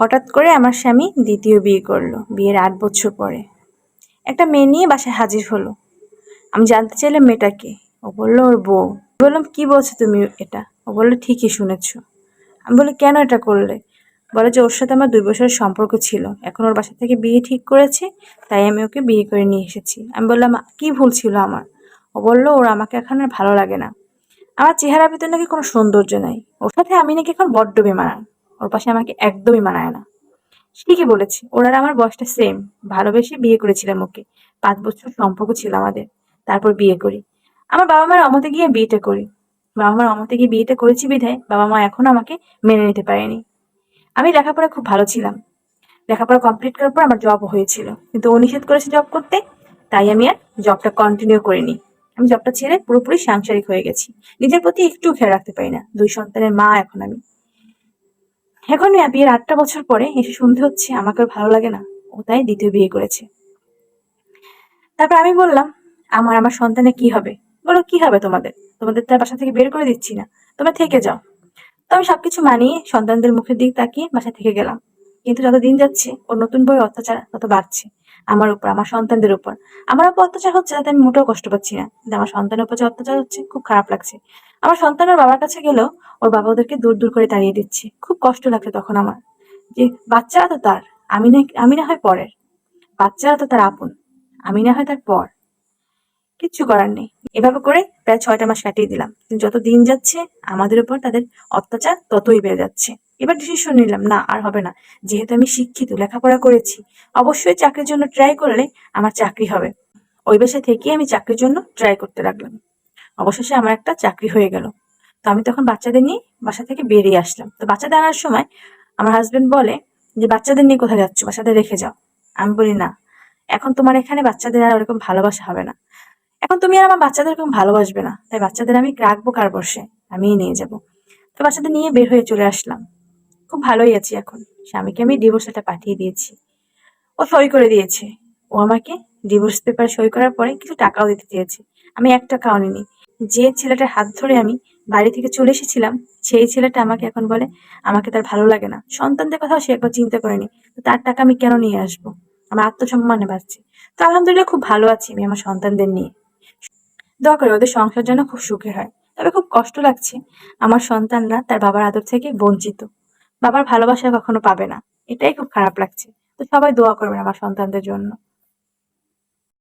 হঠাৎ করে আমার স্বামী দ্বিতীয় বিয়ে করল, বিয়ের আট বছর পরে। একটা মেয়ে নিয়ে বাসায় হাজির হলো। আমি জানতে চাইলাম মেয়েটাকে ও বলল, ওর বউ। বললাম, কি বলছো তুমি এটা? ও বলল, ঠিকই শুনেছো। আমি বলি, কেন এটা করলে? বলে যে, ওর সাথে আমার দুই বছরের সম্পর্ক ছিল। এখন ওর বাসা থেকে বিয়ে ঠিক করেছে, তাই আমি ওকে বিয়ে করে নিয়ে এসেছি। আমি বললাম, কি ভুল ছিল আমার? ও বলল, ওর আমাকে এখন আর ভালো লাগে না। আমার চেহারা ভিতরে নাকি কোনো সৌন্দর্য নাই। ওর সাথে আমি নাকি এখন বড্ড বেমানান। ওর পাশে আমাকে একদমই মানায় না। ঠিকই বলেছি ওর আমার বয়সটা সেম ভালোবেসে বিয়ে করেছিলাম ওকে। পাঁচ বছর সম্পর্ক ছিল আমাদের, তারপর বিয়ে করি। আমার বাবা মার অমতে গিয়ে বিয়েটা করি। বাবা মার অমতে গিয়ে বিয়েটা করেছি বিধায় বাবা মা এখনও আমাকে মেনে নিতে পারেনি। আমি লেখাপড়া খুব ভালো ছিলাম। লেখাপড়া কমপ্লিট করার পর আমার জব হয়েছিল। কিন্তু ও নিষেধ করেছে জব করতে, তাই আমি আর জবটা কন্টিনিউ করিনি। আমি জবটা ছেড়ে পুরোপুরি সাংসারিক হয়ে গেছি। নিজের প্রতি একটু খেয়াল রাখতে পারি না। দুই সন্তানের মা এখন আমি। এখন বিয়ের আটটা বছর পরে এসে শুনতে হচ্ছে আমাকে ভালো লাগে না। ও তাই দ্বিতীয় বিয়ে করেছে। তারপর আমি বললাম, আমার আমার সন্তানে কি হবে? বলো কি হবে তোমাদের? তোমাদের তার বাসা থেকে বের করে দিচ্ছি না। তোমরা থেকে যাও। তো আমি সবকিছু মানিয়ে সন্তানদের মুখের দিক তাকিয়ে বাসা থেকে গেলাম। কিন্তু যত দিন যাচ্ছে, ওর নতুন বই অত্যাচার তত বাড়ছে। আমার উপর, আমার সন্তানদের উপর। আমার উপর অত্যাচার হচ্ছে তাতে আমি মোটেও কষ্ট পাচ্ছি না। কিন্তু আমার সন্তানের উপর যে অত্যাচার হচ্ছে, খুব খারাপ লাগছে। আমার সন্তান ওর বাবার কাছে গেলেও ওর বাবা ওদেরকে দূর দূর করে তাড়িয়ে দিচ্ছে। খুব কষ্ট লাগছে তখন আমার। যে বাচ্চারা তো তার, আমি না আমি না হয় পরের। বাচ্চারা তো তার আপন, আমি না হয় তার পর। কিচ্ছু করার নেই। এভাবে করে প্রায় ছয়টা মাস কাটিয়ে দিলাম। যত দিন যাচ্ছে, আমাদের উপর তাদের অত্যাচার ততই বেড়ে যাচ্ছে। এবার ডিসিশন নিলাম, না, আর হবে না। যেহেতু আমি শিক্ষিত, লেখাপড়া করেছি, অবশ্যই চাকরির জন্য ট্রাই করলে আমার চাকরি হবে। ওই বাসায় থেকে আমি চাকরির জন্য ট্রাই করতে লাগলাম। অবশেষে আমার একটা চাকরি হয়ে গেল। তো আমি তখন বাচ্চাদের নিয়ে বাসা থেকে বেরিয়ে আসলাম। তো বাচ্চাদের আনার সময় আমার হাজবেন্ড বলে যে, বাচ্চাদের নিয়ে কোথায় যাচ্ছ? বাসাতে রেখে যাও। আমি বলি, না, এখন তোমার এখানে বাচ্চাদের আর ওরকম ভালোবাসা হবে না। এখন তুমি আর আমার বাচ্চাদের এরকম ভালোবাসবে না। তাই বাচ্চাদের আমি রাখব কার বসে? আমিই নিয়ে যাব। তো বাচ্চাদের নিয়ে বের হয়ে চলে আসলাম। খুব ভালোই আছি এখন। স্বামীকে আমি ডিভোর্স লেটার পাঠিয়ে দিয়েছি। ও সই করে দিয়েছে। ও আমাকে ডিভোর্স পেপার সই করার পরে কিছু টাকাও দিতে চেয়েছে। আমি এক টাকাও নিনি যে ছেলেটার হাত ধরে আমি বাড়ি থেকে চলে এসেছিলাম, সেই ছেলেটা আমাকে এখন বলে, আমাকে তার ভালো লাগে না। সন্তানদের কথাও সে একবার চিন্তা করেনি তো তার টাকা আমি কেন নিয়ে আসব? আমার আত্মসম্মানে বাড়ছে। তো আলহামদুলিল্লাহ খুব ভালো আছি আমি আমার সন্তানদের নিয়ে। দোয়া করে ওদের সংসার যেন খুব সুখের হয়। তবে খুব কষ্ট লাগছে। আমার সন্তানরা তার বাবার আদর থেকে বঞ্চিত। বাবার ভালোবাসা কখনো পাবে না। এটাই খুব খারাপ লাগছে। তো সবাই দোয়া করবেন আমার সন্তানদের জন্য।